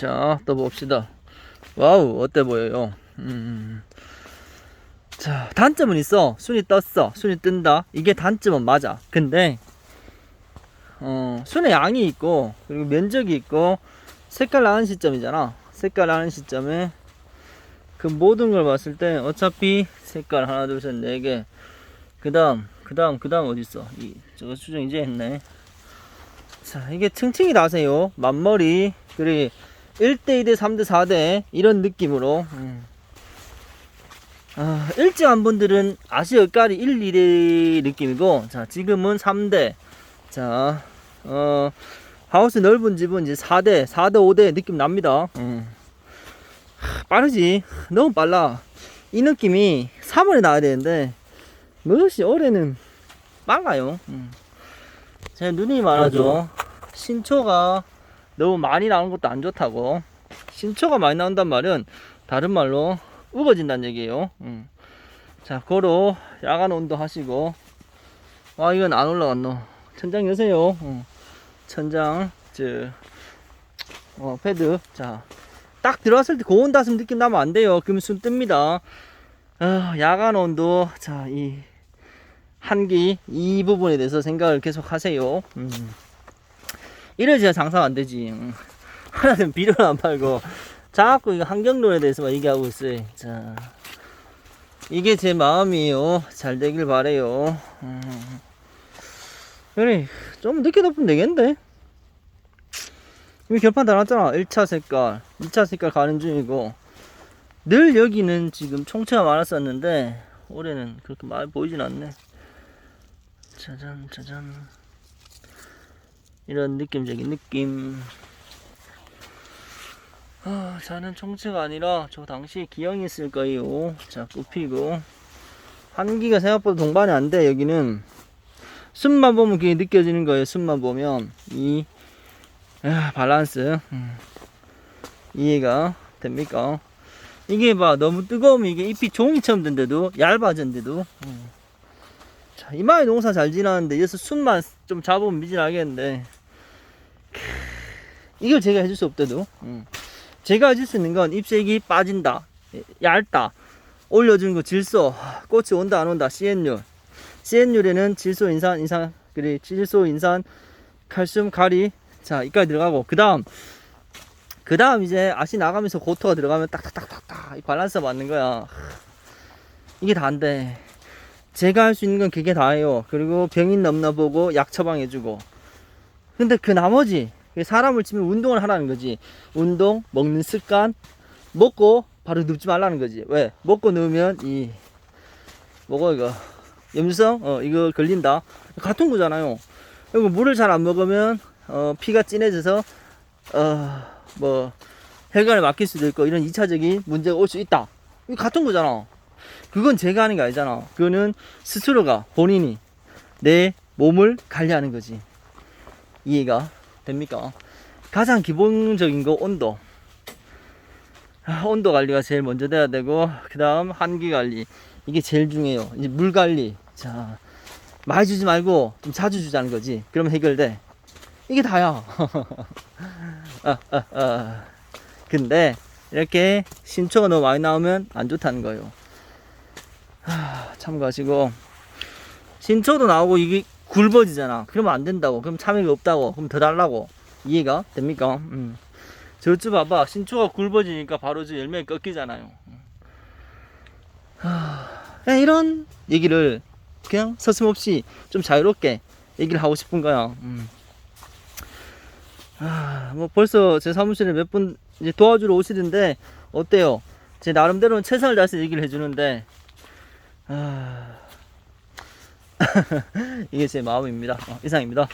자, 또 봅시다. 와우, 어때 보여요? 음. 자, 단점은 있어. 순이 떴어. 순이 뜬다. 이게 단점은 맞아. 근데, 어, 순의 양이 있고, 그리고 면적이 있고, 색깔 나는 시점이잖아. 색깔 나는 시점에, 그 모든 걸 봤을 때, 어차피 색깔 하나, 둘, 셋, 네 개. 그 다음, 그 다음, 그 다음 어딨어? 이, 저거 수정 이제 했네. 자, 이게 층층이 나세요. 만머리, 그리고 1대 2대 3대 4대 이런 느낌으로. 음. 아, 일찍 한 분들은 아시어까리 1, 2대 느낌이고 자 지금은 3대. 자 어, 하우스 넓은 집은 이제 4대 4대 5대 느낌 납니다. 음. 하, 빠르지? 너무 빨라. 이 느낌이 3월에 나와야 되는데 무엇이 올해는 빨라요. 음. 제 눈이 많아져 신초가 너무 많이 나오는 것도 안 좋다고. 신초가 많이 나온단 말은 다른 말로 우거진다는 얘기예요. 음. 자 고로 야간 온도 하시고. 와 이건 안 올라갔노. 천장 여세요. 어. 천장 저 어, 패드. 자 딱 들어왔을 때 고온 닿음 느낌 나면 안 돼요. 숨 뜹니다. 어, 야간 온도 자이 한기 이 부분에 대해서 생각을 계속 하세요. 음. 이러지야 장사가 안 되지. 응. 하나는 비료를 안 팔고 자꾸 이거 환경론에 대해서만 얘기하고 있어요. 자, 이게 제 마음이에요. 잘 되길 바래요. 음. 그래, 좀 늦게 덮으면 되겠는데. 이미 결판 다 났잖아. 1차 색깔, 2차 색깔 가는 중이고. 늘 여기는 지금 총체가 많았었는데 올해는 그렇게 많이 보이진 않네. 짜잔, 짜잔. 이런 느낌적인 느낌. 아, 저는 총체가 아니라 저 당시 기형이 있을 거예요. 자, 굽히고. 한기가 생각보다 동반이 안 돼, 여기는. 숨만 보면 그게 느껴지는 거예요, 숨만 보면. 이, 아, 밸런스. 음. 이해가 됩니까? 이게 봐, 너무 뜨거우면 이게 잎이 종이처럼 된데도, 얇아졌는데도. 음. 자, 이마에 농사 잘 지나는데, 여기서 숨만 좀 잡으면 미진하겠는데. 이걸 제가 해줄 수 없대도. 음. 제가 해줄 수 있는 건 잎색이 빠진다 얇다 올려주는 거 질소 꽃이 온다 안 온다 CN율. CN율에는 질소 인산 인산 그리 질소 인산 칼슘 가리. 자 이까지 들어가고 그 다음. 그 다음 이제 아시 나가면서 고토가 들어가면 딱딱딱딱딱 이 밸런스 맞는 거야. 이게 다 안돼 제가 할 수 있는 건 그게 다예요 그리고 병인 넘나 보고 약 처방해주고 근데 그 나머지 사람을 치면 운동을 하라는 거지. 운동, 먹는 습관, 먹고 바로 눕지 말라는 거지. 왜? 먹고 누우면 이 뭐고 이거 염증성 어 이거 걸린다. 같은 거잖아요. 그리고 물을 잘 안 먹으면 어 피가 진해져서 어뭐 혈관에 막힐 수도 있고 이런 2차적인 문제가 올 수 있다. 이거 같은 거잖아. 그건 제가 하는 게 아니잖아. 그거는 스스로가 본인이 내 몸을 관리하는 거지. 이해가 됩니까? 가장 기본적인 거 온도. 아, 온도 관리가 제일 먼저 돼야 되고 그 다음 한기 관리 이게 제일 중요해요. 이제 물 관리. 자 많이 주지 말고 좀 자주 주자는 거지. 그러면 해결돼. 이게 다야. 아, 아, 아. 근데 이렇게 신초가 너무 많이 나오면 안 좋다는 거예요. 하, 참고하시고 신초도 나오고 이게 굵어지잖아. 그러면 안 된다고. 그럼 참외가 없다고. 그럼 더 달라고. 이해가 됩니까? 음. 저쪽 봐봐. 신초가 굵어지니까 바로 저 열매가 꺾이잖아요. 하... 이런 얘기를 그냥 서슴없이 좀 자유롭게 얘기를 하고 싶은 거야. 음. 아, 뭐 벌써 제 사무실에 몇 분 도와주러 오시던데 어때요? 제 나름대로는 최선을 다해서 얘기를 해주는데 아... 이게 제 마음입니다. 어, 이상입니다.